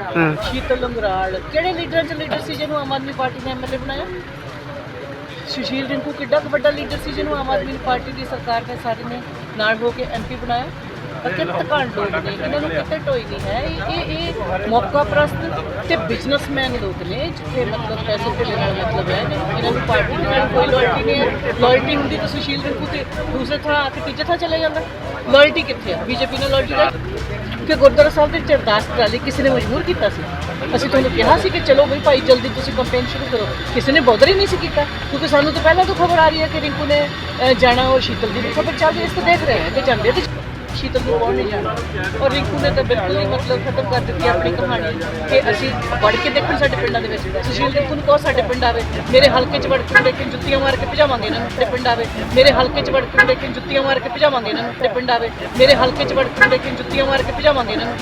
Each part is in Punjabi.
ਹਾਂ। ਸ਼ੀਤਲ ਲੰਗਰਾਲ ਕਿਹੜੇ ਲੀਡਰਾਂ ਚ ਲੀਡਰ ਸੀ ਜਿਹਨੂੰ ਆਮ ਆਦਮੀ ਪਾਰਟੀ ਨੇ ਐਮਐਲਏ ਬਣਾਇਆ? ਸੁਸ਼ੀਲ ਰਿੰਕੂ ਕਿੱਡਾ ਕੁ ਵੱਡਾ ਲੀਡਰ ਸੀ ਜਿਹਨੂੰ ਆਮ ਆਦਮੀ ਪਾਰਟੀ ਦੀ ਸਰਕਾਰ ਨੇ ਸਾਰੇ ਨੇ ਨਾਲ ਹੋ ਕੇ ਐਮਪੀ ਬਣਾਇਆ? ਅਕਿਰਤ ਕਾਂਡ ਲੋਕ ਨੇ, ਇਹਨਾਂ ਨੂੰ ਕਿਤੇ ਟੋਈ ਨਹੀਂ ਹੈ। ਇਹ ਇਹ ਮੌਕਾ ਪ੍ਰਸਤ ਤੇ ਬਿਜ਼ਨਸਮੈਨ ਲੋਕ ਨੇ, ਜਿੱਥੇ ਮਤਲਬ ਪੈਸੇ ਦੇ ਨਾਲ ਮਤਲਬ ਹੈ ਇਹਨਾਂ ਨੂੰ ਪਾਰਟੀ ਦੇ ਨਾਲ ਕੋਈ ਲਾਇਲਟੀ ਨਹੀਂ ਹੈ। ਲਾਇਲਟੀ ਹੁੰਦੀ ਤਾਂ ਸੁਸ਼ੀਲ ਰਿੰਕੂ ਤੇ ਦੂਸਰੇ ਥਾਂ ਆ ਤੀਜੇ ਥਾਂ ਚਲੇ ਜਾਂਦਾ। ਲਾਇਲਟੀ ਕਿੱਥੇ ਆ ਬੀਜੇਪੀ ਨਾਲ ਲਾਇਲਟੀ ਦਾ ਕਿ ਗੁਰਦੁਆਰਾ ਸਾਹਿਬ ਦੇ ਵਿੱਚ ਅਰਦਾਸ ਕਰਾ ਕਿਸੇ ਨੇ ਮਜਬੂਰ ਕੀਤਾ ਸੀ? ਅਸੀਂ ਤੁਹਾਨੂੰ ਕਿਹਾ ਸੀ ਕਿ ਚਲੋ ਬਈ ਭਾਈ, ਜਲਦੀ ਤੁਸੀਂ ਕੰਪੇਨ ਸ਼ੁਰੂ ਕਰੋ। ਕਿਸੇ ਨੇ ਬੋਦਰ ਹੀ ਨਹੀਂ ਸੀ ਕੀਤਾ, ਕਿਉਂਕਿ ਸਾਨੂੰ ਤਾਂ ਪਹਿਲਾਂ ਤੋਂ ਖਬਰ ਆ ਰਹੀ ਹੈ ਕਿ ਰਿੰਕੂ ਨੇ ਜਾਣਾ ਉਹ ਸ਼ੀਤਲ ਦੀ ਵੀ ਖਬਰ ਚੱਲ ਇਸ ਤੋਂ ਦੇਖ ਰਹੇ ਹਾਂ ਕਿ ਜਾਂਦੇ ਤੇ ਸ਼ੀਤਲ ਨੂੰ ਕੌਣ ਨਹੀਂ ਜਾਣਾ ਔਰ ਰਿੰਕੂ ਨੇ ਤਾਂ ਬਿਲਕੁਲ ਹੀ ਮਤਲਬ ਖਤਮ ਕਰ ਦਿੱਤੀ ਆਪਣੀ ਕਹਾਣੀ ਕਿ ਅਸੀਂ ਵੜ ਕੇ ਦੇਖਣ ਸਾਡੇ ਪਿੰਡਾਂ ਦੇ ਵਿੱਚ। ਸੁਸ਼ੀਲ ਰਿੰਕੂ ਨੂੰ ਕਹੋ ਸਾਡੇ ਪਿੰਡ ਆਵੇ, ਮੇਰੇ ਹਲਕੇ 'ਚ ਵੜ ਕੇ ਲੇਕਿਨ ਜੁੱਤੀਆਂ ਮਾਰ ਕੇ ਭਜਾਵਾਂਗੇ ਇਹਨਾਂ ਨੂੰ ਸਾਡੇ ਪਿੰਡ ਆਵੇ। ਮੇਰੇ ਹਲਕੇ 'ਚ ਵੜ ਕੇ ਲੇਕਿਨ ਜੁੱਤੀਆਂ ਮਾਰ ਕੇ ਭਜਾਵਾਂਗੇ ਇਹਨਾਂ ਨੂੰ ਸਾਡੇ ਪਿੰਡ ਆਵੇ। ਮੇਰੇ ਹਲਕੇ 'ਚ ਵੜ ਕੇ ਲੇਕਿਨ ਜੁੱਤੀਆਂ ਮਾਰ ਕੇ ਭਜਾਵਾਂਗੇ ਇਹਨਾਂ ਨੂੰ।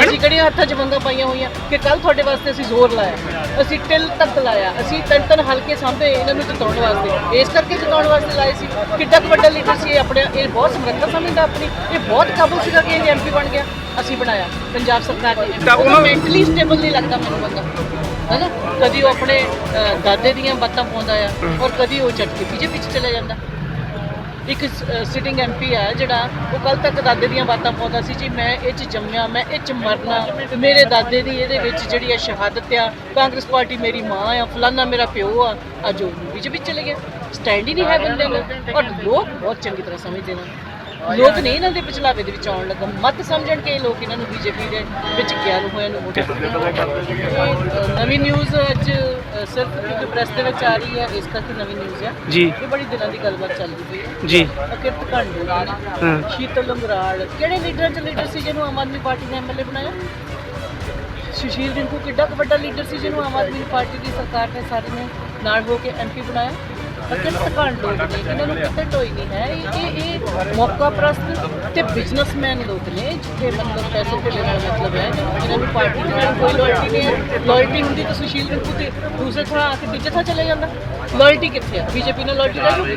ਅਸੀਂ ਕਿਹੜੀਆਂ ਹੱਥਾਂ 'ਚ ਵੰਗਾਂ ਪਾਈਆਂ ਹੋਈਆਂ ਕਿ ਕੱਲ ਤੁਹਾਡੇ ਵਾਸਤੇ ਅਸੀਂ ਜ਼ੋਰ ਲਾਇਆ। ਅਸੀਂ ਟਿਲ ਤੱਕ ਲਾਇਆ। ਅਸੀਂ ਤਿੰਨ ਤਿੰਨ ਹਲਕੇ ਸਾਂਭੇ ਇਹਨਾਂ ਨੂੰ ਜਿਤਾਉਣ ਵਾਸਤੇ। ਇਸ ਕਰਕੇ ਜਿਤਾਉਣ ਵਾਸਤੇ ਲਾਏ ਸੀ। ਕਿੱਡਾ ਕੁ ਵੱਡਾ ਲੀਡਰ ਸੀ ਇਹ ਆਪਣੇ। ਇਹ ਬਹੁਤ ਸਮਰੱਥਾ ਸਮਝਦਾ ਆਪਣੀ। ਇਹ ਬਹੁਤ ਕਾਬੂ ਸੀਗਾ ਕਿ ਇਹ ਐਮਪੀ ਬਣ ਗਿਆ। ਅਸੀਂ ਬਣਾਇਆ। ਪੰਜਾਬ ਸਰਕਾਰ ਨੇ। ਤਾਂ ਉਹਨਾਂ- ਮੈਂਟਲੀ ਸਟੇਬਲ ਨਹੀਂ ਲੱਗਦਾ ਮੈਨੂੰ ਬੰਦਾ ਹੈਨਾ? ਕਦੀ ਉਹ ਆਪਣੇ ਦਾਦੇ ਦੀਆਂ ਬਾਤਾਂ ਪਾਉਂਦਾ ਆ ਔਰ ਕਦੀ ਉਹ ਚੱਟ ਕੇ ਬੀਜੇਪੀ ਚ ਚਲੇ ਜਾਂਦਾ। ਇੱਕ ਸਿਟਿੰਗ ਐਮਪੀ ਹੈ ਜਿਹੜਾ ਉਹ ਕੱਲ ਤੱਕ ਦਾਦੇ ਦੀਆਂ ਬਾਤਾਂ ਪਾਉਂਦਾ ਸੀ, ਜੀ ਮੈਂ ਇਹ ਚ ਜੰਮਿਆ, ਮੈਂ ਇਹ ਚ ਮਰਨਾ ਤੇ ਮੇਰੇ ਦਾਦੇ ਦੀ ਇਹਦੇ ਵਿੱਚ ਜਿਹੜੀ ਹੈ ਸ਼ਹਾਦਤ ਆ, ਕਾਂਗਰਸ ਪਾਰਟੀ ਮੇਰੀ ਮਾਂ ਆ, ਫਲਾਨਾ ਮੇਰਾ ਪਿਓ ਆ, ਅੱਜ ਉਹ ਬੀਜੇਪੀ ਚਲੇ ਗਿਆ। ਸਟੈਂਡ ਹੀ ਨਹੀਂ ਹੈ ਬੰਦੇ ਨੂੰ। ਔਰ ਲੋਕ ਬਹੁਤ ਚੰਗੀ ਤਰ੍ਹਾਂ ਸਮਝਦੇ ਨੇ। ਲੋਕ ਨਹੀਂ ਇਹਨਾਂ ਦੇ ਪਿਛਲਾਵੇ ਦੇ ਵਿੱਚ ਆਉਣ ਲੱਗਾ। ਮਤ ਸਮਝਣ ਕਿ ਲੋਕ ਇਹਨਾਂ ਨੂੰ ਬੀਜੇਪੀ ਦੇ ਵਿੱਚ ਗਿਆਨ ਹੋਇਆ ਨੂੰ ਵੋਟ ਇਹ ਨਵੀਂ ਨਿਊਜ਼ ਅੱਜ ਸਿਰਫ ਕਿਉਂਕਿ ਪ੍ਰੈਸ ਦੇ ਵਿੱਚ ਆ ਰਹੀ ਹੈ ਇਸ ਕਰਕੇ ਨਵੀਂ ਨਿਊਜ਼ ਹੈ। ਜੀ। ਇਹ ਬੜੀ ਦਿਨਾਂ ਦੀ ਗੱਲਬਾਤ ਚੱਲਦੀ ਪਈ ਹੈ। ਜੀ। ਅਕਿਰਤ ਨੇ। ਹਾਂ। ਸ਼ੀਤਲ ਲੰਗਰਾਲ ਕਿਹੜੇ ਲੀਡਰਾਂ ਚ ਲੀਡਰ ਸੀ ਜਿਹਨੂੰ ਆਮ ਆਦਮੀ ਪਾਰਟੀ ਨੇ ਐਮਐਲਏ ਬਣਾਇਆ? ਸੁਸ਼ੀਲ ਰਿੰਕੂ ਕਿੱਡਾ ਵੱਡਾ ਲੀਡਰ ਸੀ ਜਿਹਨੂੰ ਆਮ ਆਦਮੀ ਪਾਰਟੀ ਦੀ ਸਰਕਾਰ ਨੇ ਸਾਰੇ ਨੇ ਨਾਲ ਹੋ ਕੇ ਐਮਪੀ ਬਣਾਇਆ? ਅਕਿਰਤ ਕਾਂਡ ਲੋਕ ਨੇ, ਇਹਨਾਂ ਨੂੰ ਕਿਤੇ ਟੋਈ ਨਹੀਂ ਹੈ। ਇਹ ਇਹ ਮੌਕਾ ਪ੍ਰਸਤ ਤੇ ਬਿਜ਼ਨਸਮੈਨ ਲੋਕ ਨੇ, ਜਿੱਥੇ ਮਤਲਬ ਪੈਸੇ ਦੇ ਨਾਲ ਮਤਲਬ ਹੈ ਇਹਨਾਂ ਨੂੰ ਪਾਰਟੀ ਦੇ ਨਾਲ ਕੋਈ ਲਾਇਲਟੀ ਨਹੀਂ ਹੈ। ਲਾਇਲਟੀ ਹੁੰਦੀ ਤਾਂ ਸੁਸ਼ੀਲ ਰਿੰਕੂ ਤੇ ਦੂਸਰੇ ਥਾਂ ਆ ਕੇ ਤੀਜੇ ਥਾਂ ਚਲੇ ਜਾਂਦਾ। ਲਾਇਲਟੀ ਕਿੱਥੇ ਆ? ਬੀਜੇਪੀ ਨਾਲ ਲਾਇਲਟੀ ਜੂਗੀ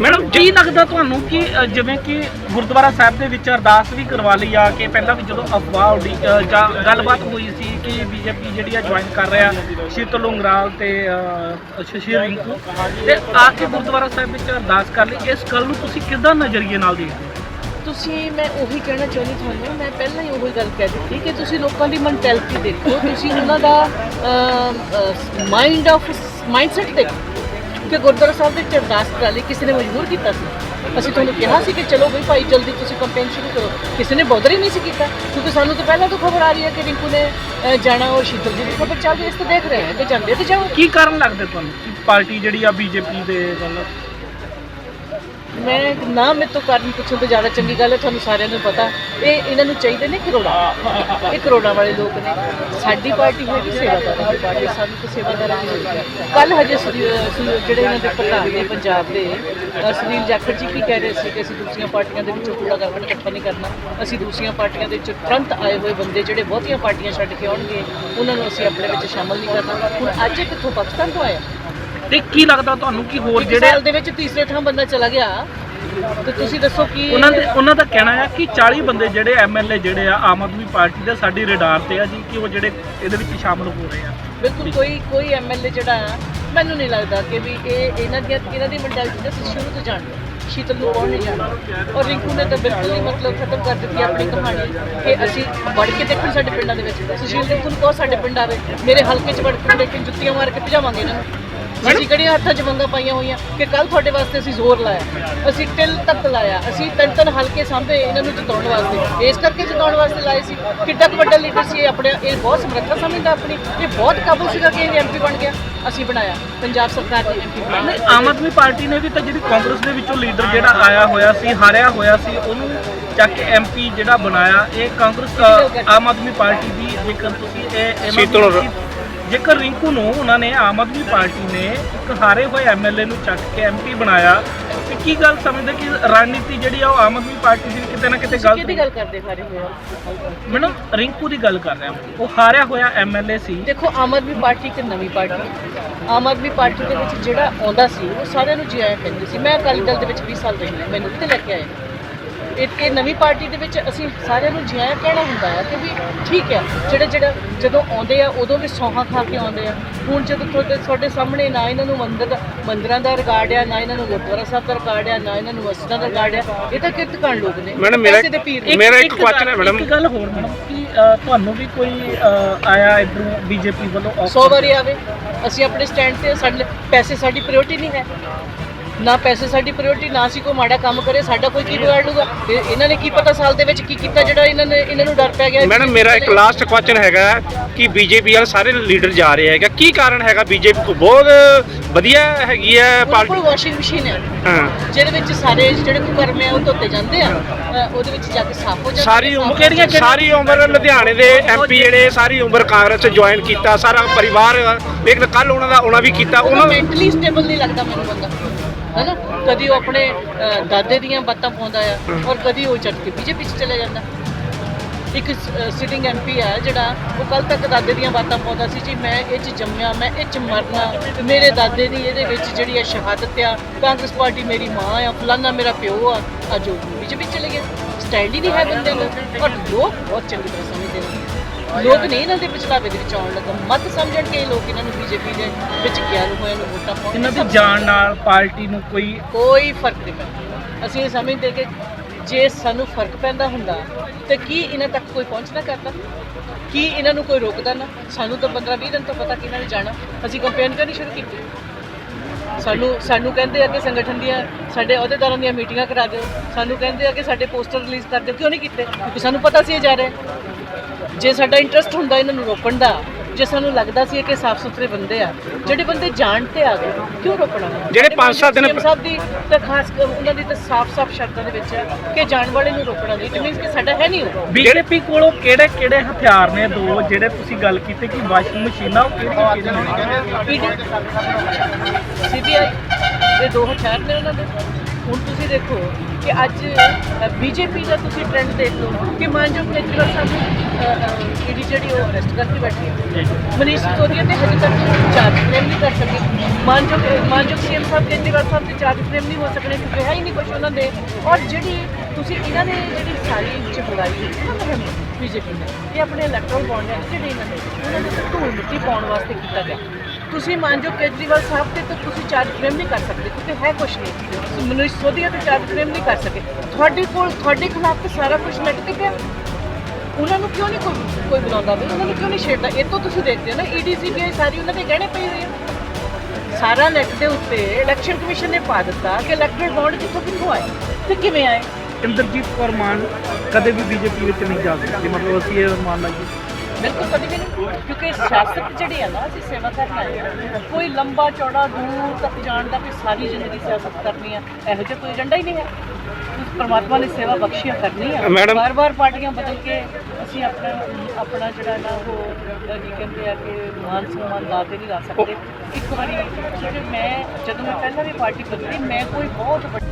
ਮੈਡਮ ਕੀ ਲੱਗਦਾ ਤੁਹਾਨੂੰ ਕਿ ਅ, ਜਿਵੇਂ ਕਿ ਗੁਰਦੁਆਰਾ ਸਾਹਿਬ ਦੇ ਵਿੱਚ ਅਰਦਾਸ ਵੀ ਕਰਵਾ ਲਈ ਆ ਕਿ ਪਹਿਲਾਂ ਵੀ ਜਦੋਂ ਅਫਵਾਹ ਉੱਡੀ ਅ, ਜਾਂ ਗੱਲਬਾਤ ਹੋਈ ਸੀ ਕਿ ਬੀਜੇਪੀ ਜਿਹੜੀ ਆ ਜੁਆਇਨ ਕਰ ਰਿਹਾ ਸ਼ੀਤਲ ਉਂਗਰਾਲ ਤੇ ਅ, ਸ਼ਸ਼ੀ ਰਿੰਕੂ ਤੇ ਆ ਕੇ ਗੁਰਦੁਆਰਾ ਸਾਹਿਬ ਵਿੱਚ ਅਰਦਾਸ ਕਰ ਲਈ। ਇਸ ਗੱਲ ਨੂੰ ਤੁਸੀਂ ਕਿੱਦਾਂ ਨਜ਼ਰੀਏ ਨਾਲ ਦੇਖਦੇ ਹੋ? ਤੁਸੀਂ ਮੈਂ ਉਹੀ ਕਹਿਣਾ ਚਾਹੁੰਦੀ ਤੁਹਾਨੂੰ ਮੈਂ ਪਹਿਲਾਂ ਹੀ ਉਹੀ ਗੱਲ ਕਹਿ ਦਿੱਤੀ ਕਿ ਤੁਸੀਂ ਲੋਕਾਂ ਦੀ ਮੈਂਟੈਲਿਟੀ ਦੇਖੋ। ਤੁਸੀਂ ਉਹਨਾਂ ਦਾ ਮਾਈਂਡ ਆਫ ਮਾਈਂਡਸੈਟ 'ਤੇ ਕਿ ਗੁਰਦੁਆਰਾ ਸਾਹਿਬ ਦੇ ਵਿੱਚ ਅਰਦਾਸ ਕਰਾ ਕਿਸੇ ਨੇ ਮਜਬੂਰ ਕੀਤਾ ਸੀ? ਅਸੀਂ ਤੁਹਾਨੂੰ ਕਿਹਾ ਸੀ ਕਿ ਚਲੋ ਬਈ ਭਾਈ, ਜਲਦੀ ਤੁਸੀਂ ਕੰਪੇਨ ਸ਼ੁਰੂ ਕਰੋ। ਕਿਸੇ ਨੇ ਬੋਦਰ ਹੀ ਨਹੀਂ ਸੀ ਕੀਤਾ, ਕਿਉਂਕਿ ਸਾਨੂੰ ਤਾਂ ਪਹਿਲਾਂ ਤੋਂ ਖਬਰ ਆ ਰਹੀ ਹੈ ਕਿ ਰਿੰਕੂ ਨੇ ਜਾਣਾ ਔਰ ਸ਼ੀਤਲ ਦੀ ਵੀ ਖਬਰ ਚੱਲ ਰਹੀ ਇਸ ਤੋਂ ਦੇਖ ਰਹੇ ਹਾਂ ਕਿ ਜਾਂਦੇ ਤੇ ਜਾਓ। ਕੀ ਕਾਰਨ ਲੱਗਦਾ ਤੁਹਾਨੂੰ? ਕਿ ਪਾਰਟੀ ਜਿਹੜੀ ਆ, ਬੀਜੇਪੀ ਦੇ ਵੱਲ? ਮੈਂ ਨਾ ਮੇਰੇ ਤੋਂ ਕਾਰਨ ਪੁੱਛਣ ਤੋਂ ਜ਼ਿਆਦਾ ਚੰਗੀ ਗੱਲ ਹੈ, ਤੁਹਾਨੂੰ ਸਾਰਿਆਂ ਨੂੰ ਪਤਾ। ਇਹ ਇਹਨਾਂ ਨੂੰ ਚਾਹੀਦੇ ਨੇ ਕਰੋੜਾਂ। ਇਹ ਕਰੋੜਾਂ ਵਾਲੇ ਲੋਕ ਨੇ। ਸਾਡੀ ਪਾਰਟੀ ਹੈਗੀ ਸੇਵਾਦਾਰਾਂ ਦੀ ਪਾਰਟੀ, ਸਾਨੂੰ ਤਾਂ ਸੇਵਾਦਾਰਾਂ ਦੀ ਹੋਈ ਹੈ ਕੱਲ ਹਜੇ ਜਿਹੜੇ ਇਹਨਾਂ ਦੇ ਪ੍ਰਧਾਨ ਨੇ ਪੰਜਾਬ ਦੇ ਸੁਨੀਲ ਜਾਖੜ ਜੀ ਕੀ ਕਹਿ ਰਹੇ ਸੀ ਕਿ ਅਸੀਂ ਦੂਸਰੀਆਂ ਪਾਰਟੀਆਂ ਦੇ ਵਿੱਚੋਂ ਕੂੜਾ ਕਰਕਟ ਇਕੱਠਾ ਨਹੀਂ ਕਰਨਾ। ਅਸੀਂ ਦੂਸਰੀਆਂ ਪਾਰਟੀਆਂ ਦੇ ਵਿੱਚੋਂ ਤੁਰੰਤ ਆਏ ਹੋਏ ਬੰਦੇ ਜਿਹੜੇ ਬਹੁਤੀਆਂ ਪਾਰਟੀਆਂ ਛੱਡ ਕੇ ਆਉਣਗੇ, ਉਹਨਾਂ ਨੂੰ ਅਸੀਂ ਆਪਣੇ ਵਿੱਚ ਸ਼ਾਮਲ ਨਹੀਂ ਕਰਨਾ। ਹੁਣ ਅੱਜ ਇਹ ਕਿੱਥੋਂ ਪਾਕਿਸਤਾਨ ਤੋਂ ਆਇਆ ਤੇ ਕੀ ਲੱਗਦਾ ਤੁਹਾਨੂੰ ਕਿ ਹੋਰ ਜਿਹੜੇ ਸਾਲ ਦੇ ਵਿੱਚ ਤੀਸਰੇ ਥਾਂ ਬੰਦਾ ਚਲਾ ਗਿਆ। ਤੇ ਤੁਸੀਂ ਦੱਸੋ ਕਿ ਉਹਨਾਂ ਦੇ ਉਹਨਾਂ ਦਾ ਕਹਿਣਾ ਹੈ ਕਿ 40 ਬੰਦੇ ਜਿਹੜੇ ਐਮਐਲਏ ਜਿਹੜੇ ਆ ਆਮ ਆਦਮੀ ਪਾਰਟੀ ਦੇ ਸਾਡੀ ਰਡਾਰ ਤੇ ਆ ਜੀ ਕਿ ਉਹ ਜਿਹੜੇ ਇਹਦੇ ਵਿੱਚ ਸ਼ਾਮਲ ਹੋ ਰਹੇ ਆ। ਬਿਲਕੁਲ ਕੋਈ ਕੋਈ ਐਮਐਲਏ ਜਿਹੜਾ ਆ ਮੈਨੂੰ ਨਹੀਂ ਲੱਗਦਾ ਕਿ ਵੀ ਇਹ ਇਹਨਾਂ ਦੀਆਂ ਇਹਨਾਂ ਦੀ ਮੈਂਟੈਲਿਟੀ ਦਾ ਸ਼ੁਰੂ ਤੋਂ ਜਾਣਦੇ। ਸ਼ੀਤਲ ਨੂੰ ਨਹੀਂ ਜਾਣਦਾ। ਔਰ ਰਿੰਕੂ ਨੇ ਤਾਂ ਬਿਲਕੁਲ ਹੀ ਮਤਲਬ ਖਤਮ ਕਰ ਦਿੱਤੀ ਆਪਣੀ ਕਹਾਣੀ ਕਿ ਅਸੀਂ ਵੜ ਕੇ ਦੇਖਣ ਸਾਡੇ ਪਿੰਡਾਂ ਦੇ ਵਿੱਚ। ਸੁਸ਼ੀਲ ਰਿੰਕੂ ਨੂੰ ਕਹੋ ਸਾਡੇ ਪਿੰਡ ਆਵੇ? ਮੇਰੇ ਹਲਕੇ 'ਚ ਵੜ ਕੇ ਲੇਕਿਨ ਜੁੱਤੀਆਂ ਮਾਰ ਕੇ ਭਜਾਵਾਂਗੇ ਇਹਨਾਂ ਨੂੰ। ਅਸੀਂ ਕਿਹੜੀਆਂ ਹੱਥਾਂ 'ਚ ਵੰਗਾਂ ਪਾਈਆਂ ਹੋਈਆਂ ਕਿ ਕੱਲ ਤੁਹਾਡੇ ਵਾਸਤੇ ਅਸੀਂ ਜ਼ੋਰ ਲਾਇਆ। ਅਸੀਂ ਟਿਲ ਤੱਕ ਲਾਇਆ। ਅਸੀਂ ਤਿੰਨ ਤਿੰਨ ਹਲਕੇ ਸਾਂਭੇ ਇਹਨਾਂ ਨੂੰ ਜਿਤਾਉਣ ਵਾਸਤੇ। ਇਸ ਕਰਕੇ ਜਿਤਾਉਣ ਵਾਸਤੇ ਲਾਏ ਸੀ। ਕਿੱਡਾ ਕੁ ਵੱਡਾ ਲੀਡਰ ਸੀ ਇਹ ਆਪਣੇ ਇਹ ਬਹੁਤ ਸਮਰੱਥਾ ਸਮਝਦਾ ਆਪਣੀ। ਇਹ ਬਹੁਤ ਕਾਬੂ ਸੀਗਾ ਕਿ ਇਹ ਐਮਪੀ ਬਣ ਗਿਆ। ਅਸੀਂ ਬਣਾਇਆ। ਪੰਜਾਬ ਸਰਕਾਰ ਨੇ ਐਮਪੀ ਬਣਾਇਆ ਨਹੀਂ ਆਮ ਆਦਮੀ ਪਾਰਟੀ ਨੇ ਵੀ ਤਾਂ ਜਿਹੜੀ ਕਾਂਗਰਸ ਦੇ ਵਿੱਚੋਂ ਲੀਡਰ ਜਿਹੜਾ ਆਇਆ ਹੋਇਆ ਸੀ ਹਾਰਿਆ ਹੋਇਆ ਸੀ ਉਹਨੂੰ ਚੱਕ ਕੇ ਐਮਪੀ ਜਿਹੜਾ ਬਣਾਇਆ ਇਹ ਕਾਂਗਰਸ ਆਮ ਆਦਮੀ ਪਾਰਟੀ ਦੀ ਜੇਕਰ ਤੁਸੀਂ ਇਹ ਇਹਨਾਂ ਦੀ- ਜੇਕਰ ਰਿੰਕੂ ਨੂੰ ਉਹਨਾਂ ਨੇ ਆਮ ਆਦਮੀ ਪਾਰਟੀ ਨੇ ਇੱਕ ਹਾਰੇ ਹੋਏ ਐਮਐਲਏ ਨੂੰ ਚੱਕ ਕੇ ਐਮਪੀ ਬਣਾਇਆ ਤੇ ਕੀ ਗੱਲ ਸਮਝਦੇ ਕਿ ਰਣਨੀਤੀ ਜਿਹੜੀ ਆ ਉਹ ਆਮ ਆਦਮੀ ਪਾਰਟੀ ਦੀ ਕਿਤੇ ਨਾ ਕਿਤੇ ਤੁਸੀਂ ਕਿਹਦੀ ਗਲਤ ਗੱਲ ਕਰਦੇ ਸਾਰੇ ਹੋਏ ਮੈਡਮ ਰਿੰਕੂ ਦੀ ਗੱਲ ਕਰ ਰਿਹਾ ਉਹ ਹਾਰਿਆ ਹੋਇਆ ਐਮਐਲਏ ਸੀ। ਦੇਖੋ ਆਮ ਆਦਮੀ ਪਾਰਟੀ ਇੱਕ ਨਵੀਂ ਪਾਰਟੀ। ਆਮ ਆਦਮੀ ਪਾਰਟੀ ਦੇ ਵਿੱਚ ਜਿਹੜਾ ਆਉਂਦਾ ਸੀ ਉਹ ਸਾਰਿਆਂ ਨੂੰ ਜੀ ਆਇਆ ਕਹਿੰਦੇ ਸੀ। ਮੈਂ ਅਕਾਲੀ ਦਲ ਦੇ ਵਿੱਚ 20 ਸਾਲ ਰਹੀ ਹਾਂ ਮੈਨੂੰ ਕਿਤੇ ਲੈ ਕੇ ਆਏ। ਇਹ ਇਹ ਨਵੀਂ ਪਾਰਟੀ ਦੇ ਵਿੱਚ ਅਸੀਂ ਸਾਰਿਆਂ ਨੂੰ ਜਿਆ ਕਹਿਣਾ ਹੁੰਦਾ ਹੈ ਕਿ ਵੀ ਠੀਕ ਹੈ ਜਿਹੜੇ ਜਿਹੜਾ ਜਦੋਂ ਆਉਂਦੇ ਆ ਉਦੋਂ ਵੀ ਸੌਹਾਂ ਖਾ ਕੇ ਆਉਂਦੇ ਆ ਹੁਣ ਜਦੋਂ ਤੁਹਾਡੇ ਤੁਹਾਡੇ ਸਾਹਮਣੇ ਨਾ ਇਹਨਾਂ ਨੂੰ ਮੰਦਰ ਦਾ ਮੰਦਰਾਂ ਦਾ ਰਿਕਾਰਡ ਆ ਨਾ ਇਹਨਾਂ ਨੂੰ ਗੁਰਦੁਆਰਾ ਸਾਹਿਬ ਦਾ ਰਿਕਾਰਡ ਆ ਨਾ ਇਹਨਾਂ ਨੂੰ ਮਸਜਿਦਾਂ ਦਾ ਰਿਕਾਰਡ ਆ ਇਹ ਤਾਂ ਕਿਰਤਕਾਨ ਲੋਕ ਨੇ ਮੈਡਮ, ਮੇਰਾ-। ਇੱਕ- ਮੇਰਾ ਇੱਕ ਗੱਲ- question ਹੈ ਮੈਡਮ। ਇੱਕ ਗੱਲ ਹੋਰ ਮੈਡਮ ਕਿ ਤੁਹਾਨੂੰ ਵੀ ਕੋਈ ਆਇਆ ਇਧਰੋਂ ਬੀਜੇਪੀ ਵੱਲੋਂ offer? 100 ਵਾਰੀ ਆਵੇ ਅਸੀਂ ਆਪਣੇ ਸਟੈਂਡ ਤੇ ਸਾਡੇ ਪੈਸੇ ਸਾਡੀ ਪ੍ਰਾਇੋਰਟੀ ਨਹੀਂ ਹੈ ਨਾ ਪੈਸੇ ਸਾਡੀ ਪ੍ਰਾਇੋਰਟੀ ਨਾ ਸੀ ਕੋਈ ਮਾੜਾ ਕੰਮ ਕਰੇ ਸਾਡਾ ਕੋਈ ਕੀ ਵਿਗਾੜ ਲੂਗਾ ਇਹ- ਇਹਨਾਂ ਨੇ ਕੀ ਪਤਾ ਸਾਲ ਦੇ ਵਿੱਚ ਕੀ ਕੀਤਾ ਜਿਹੜਾ ਇਹਨਾਂ ਨੇ ਇਹਨਾਂ ਨੂੰ ਡਰ ਪੈ ਗਿਆ? ਮੈਡਮ ਮੇਰਾ ਇੱਕ ਲਾਸਟ ਕੁਐਸਚਨ ਹੈਗਾ ਕਿ ਬੀਜੇਪੀ ਵਾਲੇ ਸਾਰੇ ਲੀਡਰ ਜਾ ਰਹੇ ਹੈਗਾ। ਕੀ ਕਾਰਨ ਹੈਗਾ? ਬੀਜੇਪੀ ਕੋ ਬਹੁਤ ਵਧੀਆ ਹੈਗੀ ਹੈ ਪਾਰਟੀ। ਵਾਸ਼ਿੰਗ ਮਸ਼ੀਨ ਹੈ। ਹਾਂ। ਜਿਹਦੇ ਵਿੱਚ ਸਾਰੇ ਜਿਹੜੇ ਕੁਕਰਮ ਹੈ ਉਹ ਧੋਤੇ ਜਾਂਦੇ ਆ। ਉਹਦੇ ਵਿੱਚ ਜਾ ਕੇ ਸਾਫ਼ ਹੋ ਜਾਂਦੇ ਸਾਰੀ ਆ, ਉਮਰ ਸਾਫ਼ ਹੋ ਜਾਂਦੇ ਆ। ਸਾਰੀ ਉਮਰ ਲੁਧਿਆਣੇ ਦੇ ਐਮਪੀ ਜਿਹੜੇ ਸਾਰੀ ਉਮਰ ਕਾਂਗਰਸ ਚ ਜੁਆਇਨ ਕੀਤਾ ਸਾਰਾ ਪਰਿਵਾਰ ਇੱਕ ਕੱਲ ਉਹਨਾਂ ਦਾ ਉਹਨਾਂ ਵੀ ਕੀਤਾ। ਉਹਨਾਂ ਮੈਂਟਲੀ ਸਟੇਬਲ ਨਹੀਂ ਲੱਗਦਾ ਮੈਨੂੰ ਬੰਦਾ। ਹੈਨਾ? ਕਦੀ ਉਹ ਆਪਣੇ ਅ, ਦਾਦੇ ਦੀਆਂ ਬਾਤਾਂ ਪਾਉਂਦਾ ਆ ਔਰ ਕਦੀ ਉਹ ਚੱਟ ਕੇ ਬੀਜੇਪੀ ਚ ਚਲੇ ਜਾਂਦਾ। ਇੱਕ ਸਿਟਿੰਗ ਐਮਪੀ ਆ ਜਿਹੜਾ ਉਹ ਕੱਲ ਤੱਕ ਦਾਦੇ ਦੀਆਂ ਬਾਤਾਂ ਪਾਉਂਦਾ ਸੀ ਜੀ ਮੈਂ ਇਹ ਚ ਜੰਮਿਆ ਮੈਂ ਇਹ ਚ ਮਰਨਾ ਮੇਰੇ ਦਾਦੇ ਦੀ ਇਹਦੇ ਵਿੱਚ ਜਿਹੜੀ ਆ ਸ਼ਹਾਦਤ ਆ ਕਾਂਗਰਸ ਪਾਰਟੀ ਮੇਰੀ ਮਾਂ ਆ ਫਲਾਨਾ ਮੇਰਾ ਪਿਓ ਆ ਅੱਜ ਉਹ ਬੀਜੇਪੀ 'ਚ ਚਲੇ ਗਿਆ। ਸਟੈਂਡ ਹੀ ਨਹੀਂ ਹੈ ਬੰਦੇ ਨੂੰ ਔਰ ਲੋਕ ਬਹੁਤ ਚੰਗੀ ਤਰ੍ਹਾਂ ਸਮਝਦੇ ਲੋਕ ਨਹੀਂ ਇਹਨਾਂ ਦੇ ਵਿਚਲਾਵੇ ਦੇ ਵਿੱਚ ਆਉਣ ਲੱਗਾ। ਮਤ ਸਮਝਣ ਕੇ ਲੋਕ ਇਹਨਾਂ ਨੂੰ ਬੀਜੇਪੀ ਦੇ ਵਿੱਚ ਗਿਆਨ ਹੋਇਆ ਨੂੰ ਵੋਟਾਂ ਪਾਉਣ ਇਹਨਾਂ ਦੀ ਜਾਣ ਨਾਲ ਪਾਰਟੀ ਨੂੰ ਕੋਈ ਕੋਈ ਫ਼ਰਕ ਨਹੀਂ ਪੈਂਦਾ। ਅਸੀਂ ਇਹ ਸਮਝਦੇ ਕਿ ਜੇ ਸਾਨੂੰ ਫ਼ਰਕ ਪੈਂਦਾ ਹੁੰਦਾ ਤੇ ਕੀ ਇਹਨਾਂ ਤੱਕ ਕੋਈ ਪਹੁੰਚ ਨਾ ਕਰਦਾ? ਕੀ ਇਹਨਾਂ ਨੂੰ ਕੋਈ ਰੋਕਦਾ ਨਾ? ਸਾਨੂੰ ਤਾਂ 15 20 ਦਿਨ ਤੋਂ ਪਤਾ ਕਿ ਇਹਨਾਂ ਨੇ ਜਾਣਾ। ਅਸੀਂ ਕੰਪੇਨ ਕਰਨੀ ਸ਼ੁਰੂ ਕੀਤੀ। ਸਾਨੂੰ ਸਾਨੂੰ ਕਹਿੰਦੇ ਆ ਕਿ ਸੰਗਠਨ ਦੀਆਂ ਸਾਡੇ ਅਹੁਦੇਦਾਰਾਂ ਦੀਆਂ ਮੀਟਿੰਗਾਂ ਕਰਾ ਦਿਓ। ਸਾਨੂੰ ਕਹਿੰਦੇ ਆ ਕਿ ਸਾਡੇ ਪੋਸਟਰ ਰਿਲੀਜ਼ ਕਰ ਦਿਓ। ਕਿਉਂ ਨਹੀਂ ਕੀਤੇ? ਕਿਉਂਕਿ ਸਾਨੂੰ ਪਤਾ ਸੀ ਇਹ ਜਾ ਰਹੇ। ਜੇ ਸਾਡਾ ਇੰਟਰਸਟ ਹੁੰਦਾ ਇਹਨਾਂ ਨੂੰ ਰੋਕਣ ਦਾ ਜੇ ਸਾਨੂੰ ਲੱਗਦਾ ਸੀ ਕਿ ਸਾਫ਼ ਸੁਥਰੇ ਬੰਦੇ ਆ ਜਿਹੜੇ ਬੰਦੇ ਜਾਣ ਤੇ ਆ ਗਏ ਕਿਉਂ ਰੋਕਣਾ? ਜਿਹੜੇ ਪੰਜ ਸੱਤ ਦਿਨ- CM ਸਾਹਿਬ ਦੀ ਤਾਂ ਖਾਸ ਕਰ ਉਹਨਾਂ ਦੀ ਤਾਂ ਸਾਫ਼-ਸਾਫ਼ ਸ਼ਰਤਾਂ ਦੇ ਵਿੱਚ ਹੈ ਕਿ ਜਾਣ ਵਾਲੇ ਨੂੰ ਰੋਕਣਾ ਨਹੀਂ ਇਟ ਮੀਨਸ ਕਿ ਸਾਡਾ ਹੈ ਨਹੀਂ ਉਹ। ਬੀਜੇਪੀ ਕੋਲੋਂ ਕਿਹੜੇ ਕਿਹੜੇ ਹਥਿਆਰ ਨੇ ਦੋ ਜਿਹੜੇ ਤੁਸੀਂ ਗੱਲ ਕੀਤੀ ਕਿ ਵਾਸ਼ਿੰਗ ਮਸ਼ੀਨਾਂ ਉਹ ਕਿਹੜੀ ਕਿਹੜੀ ਨੇ? ਸੀਬੀਆਈ ਇਹ ਦੋ ਹਥਿਆਰ ਨੇ ਉਹਨਾਂ ਦੇ। ਹੁਣ ਤੁਸੀਂ ਦੇਖੋ ਕਿ ਅੱਜ ਬੀਜੇਪੀ ਦਾ ਤੁਸੀਂ ਟ੍ਰੈਂਡ ਦੇਖ ਲਓ ਕਿ ਮਾਨਜੋਤ ਕੇਜਰੀਵਾਲ ਸਾਹਿਬ ਨੂੰ ਈਡੀ ਜਿਹੜੀ ਉਹ ਅਰੈਸਟ ਕਰਕੇ ਬੈਠੀ ਹੈ ਮਨੀਸ਼ ਸਿਸੋਦੀਆ ਤੇ ਹਜੇ ਤੱਕ ਚਾਰਜ ਫਰੇਮ ਨਹੀਂ ਕਰ ਸਕੇ। ਮਾਨਜੋਤ ਮਾਨਜੋਤ ਸੀਐਮ ਸਾਹਿਬ, ਕੇਜਰੀਵਾਲ ਸਾਹਿਬ ਤੇ ਚਾਰਜ ਫਰੇਮ ਨਹੀਂ ਹੋ ਸਕਣੇ ਕਿਉਂਕਿ ਹੈ ਹੀ ਨਹੀਂ ਕੁਝ ਉਹਨਾਂ ਦੇ। ਔਰ ਜਿਹੜੀ ਤੁਸੀਂ ਇਹਨਾਂ ਨੇ ਜਿਹੜੀ ਸਾਰੀ ਚਪੜਾਈ ਹੈ ਨਾ ਮੁਹਿੰਮ ਬੀਜੇਪੀ ਨੇ ਇਹ ਆਪਣੇ ਇਲੈਕਟਰਲ ਬੌਂਡ ਹੈ, ਜਿਹੜੇ ਇਹਨਾਂ ਨੇ, ਉਹਨਾਂ ਨੇ ਧੂਲ ਮਿੱਟੀ ਪਾਉਣ ਵਾਸਤੇ ਕੀਤਾ ਗਿਆ। ਤੁਸੀਂ ਮੰਨ ਮੰਨਜੋ ਕੇਜਰੀਵਾਲ ਸਾਹਿਬ ਤੇ ਤਾਂ ਤੁਸੀਂ ਚਾਰਜ ਫਰੇਮ ਨਹੀਂ ਕਰ ਸਕਦੇ। ਕਿਉਂਕਿ ਹੈ ਕੁਝ ਨਹੀਂ। ਤੁਸੀਂ ਮਨੀਸ਼ ਸੋਧੀਆ ਤੇ ਚਾਰਜ ਫਰੇਮ ਨਹੀਂ ਕਰ ਸਕੇ। ਤੁਹਾਡੇ ਕੋਲ, ਤੁਹਾਡੇ ਖਿਲਾਫ ਤਾਂ ਸਾਰਾ ਕੁਝ ਮਿਟ ਕੇ ਪਿਆ ਉਹਨਾਂ ਨੂੰ ਕਿਉਂ ਨਹੀਂ ਕੋਈ ਕੋਈ ਬੁਲਾਉਂਦਾ ਵੀ? ਉਹਨਾਂ ਨੂੰ ਕਿਉਂ ਨਹੀਂ ਛੇੜਦਾ? ਇਹ ਤੋਂ ਤੁਸੀਂ ਦੇਖਦੇ ਹੋ ਨਾ E ਈਡੀ ਸੀਬੀਆਈ ਸਾਰੀ ਉਹਨਾਂ ਦੇ ਗਹਿਣੇ ਪਈ ਹੋਈ ਹੈ ਸਾਰਾ ਨੈਟ ਦੇ ਉੱਤੇ ਇਲੈਕਸ਼ਨ ਕਮਿਸ਼ਨ ਨੇ ਪਾ ਦਿੱਤਾ ਕਿ ਇਲੈਕਟਡ ਬੌਂਡ ਕਿੱਥੋਂ ਕਿੱਥੋਂ ਆਏ? ਤੇ ਕਿਵੇਂ ਆਏ? ਇੰਦਰਜੀਤ ਕੌਰ ਮਾਨ ਕਦੇ ਵੀ ਬੀਜੇਪੀ ਵਿੱਚ ਨਹੀਂ ਜਾ ਸਕਦੀ। ਮਤਲਬ ਅਸੀਂ ਇਹ ਮੰਨ ਲਾਂਗੇ ਬਿਲਕੁਲ ਕਦੇ ਵੀ ਨਹੀਂ ਕਿਉਂਕਿ ਸਿਆਸਤ ਜਿਹੜੀ ਹੈ ਨਾ ਅਸੀਂ ਸੇਵਾ ਕਰਨ ਆਏ ਹਾਂ। ਕੋਈ ਲੰਬਾ ਚੌੜਾ ਦੂਰ ਤੱਕ ਜਾਣ ਦਾ ਕੋਈ ਸਾਰੀ ਜ਼ਿੰਦਗੀ ਸਿਆਸਤ ਕਰਨੀ ਹੈ ਇਹੋ ਜਿਹਾ ਕੋਈ ਏਜੰਡਾ ਹੀ ਨਹੀਂ ਹੈ। ਪਰਮਾਤਮਾ ਨੇ ਸੇਵਾ ਬਖਸ਼ੀਆਂ ਕਰਨੀ ਹੈ। ਮੈਡਮ- ਬਾਰ-ਬਾਰ ਪਾਰਟੀਆਂ ਬਦਲ ਕੇ ਅਸੀਂ ਆਪਣਾ ਆਪਣਾ ਜਿਹੜਾ ਨਾ ਉਹ ਕੀ ਕਹਿੰਦੇ ਆ ਕਿ ਮਾਨ ਸਨਮਾਨ ਲਾ ਤੇ ਨਹੀਂ ਲਾ ਸਕਦੇ। ਇੱਕ ਵਾਰੀ ਕਿਉਂਕਿ ਮੈਂ ਜਦੋਂ ਮੈਂ ਪਹਿਲਾਂ ਵੀ ਪਾਰਟੀ ਬਦਲੀ ਮੈਂ ਕੋਈ ਬਹੁਤ ਵੱਡੀ